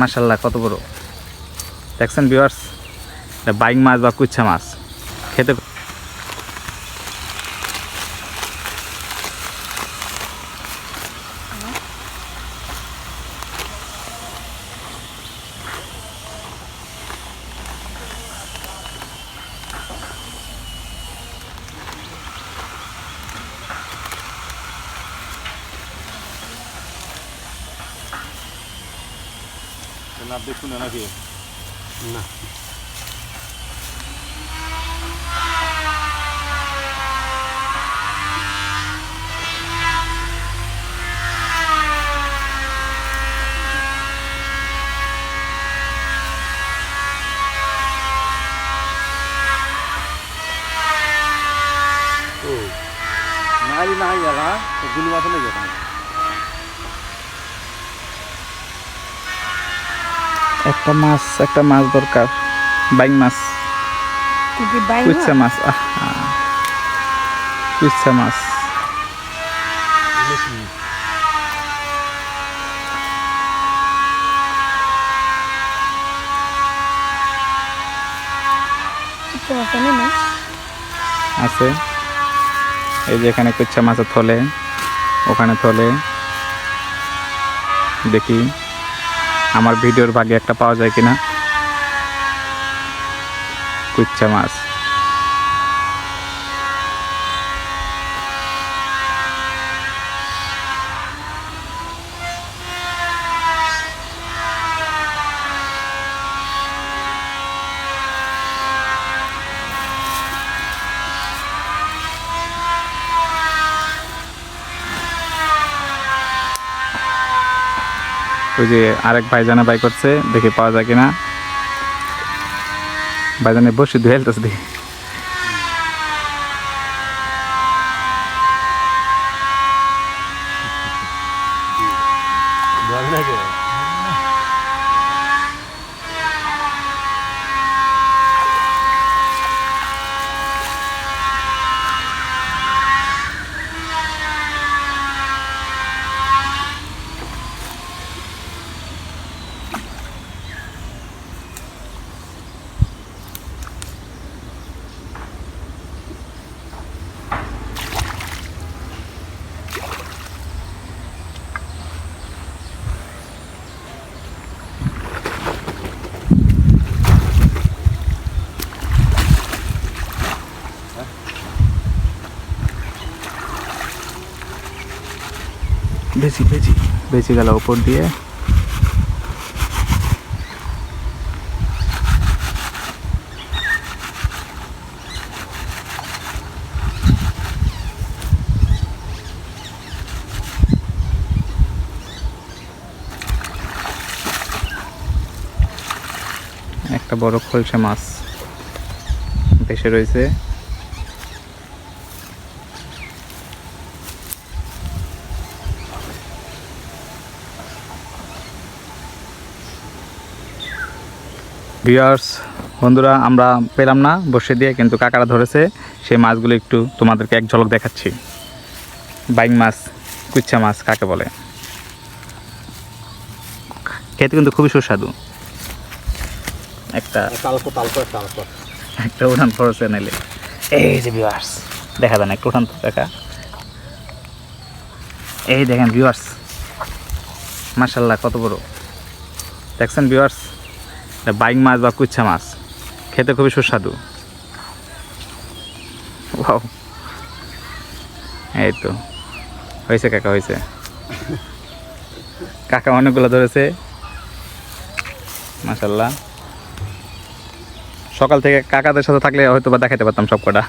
মাসাল্লাহ কত বড়? দেখছেন ভিউয়ার্স বাইক মাছ বা কুচ্ছা মাছ। খেতে না দেখুন নাকি না নাইলি নাই গেল হ্যাঁ গুলি মাছ একটা মাছ একটা মাছ দরকার। বাইং মাছ। কুচ্ছা মাছ? কুচ্ছা মাছ আছে এই যে এখানে কুচ্ছা মাছের থলে। ওখানে থলে। দেখি। আমার ভিডিওর ভাগে একটা পাওয়া যায় কিনা? কুচ্ছা মাছ। ওই যে আরেক ভাইজানা বাই করছে, দেখে পাওয়া যায় কিনা। ভাইজানে বসে ধুয়ে হেলতেছে দেখি। বেশি বেশি বেশি গেল উপর দিয়ে। একটা বড় খলসে মাছ ভেসে রয়েছে। ভিউয়ার্স বন্ধুরা আমরা পেলাম না বসে দিয়ে কিন্তু কাকারা ধরেছে। সেই মাছগুলো একটু তোমাদেরকে এক ঝলক দেখাচ্ছি। বাইং মাছ কুচ্ছা মাছ কাকে বলে? খেতে কিন্তু খুবই সুস্বাদু। একটা একটা উঠান পড়েছে নাইলে এই যে ভিউয়ার্স দেখা যায় না একটু উঠান দেখা। এই দেখেন ভিউয়ার্স মার্শাল্লাহ কত বড়। দেখছেন ভিউয়ার্স বাইং মাছ বা কুচ্ছা মাছ। খেতে খুবই সুস্বাদু। এই তো। হয়েছে কাকা হয়েছে। কাকা অনেকগুলো ধরেছে। মাশাল্লাহ সকাল থেকে কাকাদের সাথে থাকলে হয়তো বা দেখাতে পারতাম সব কটা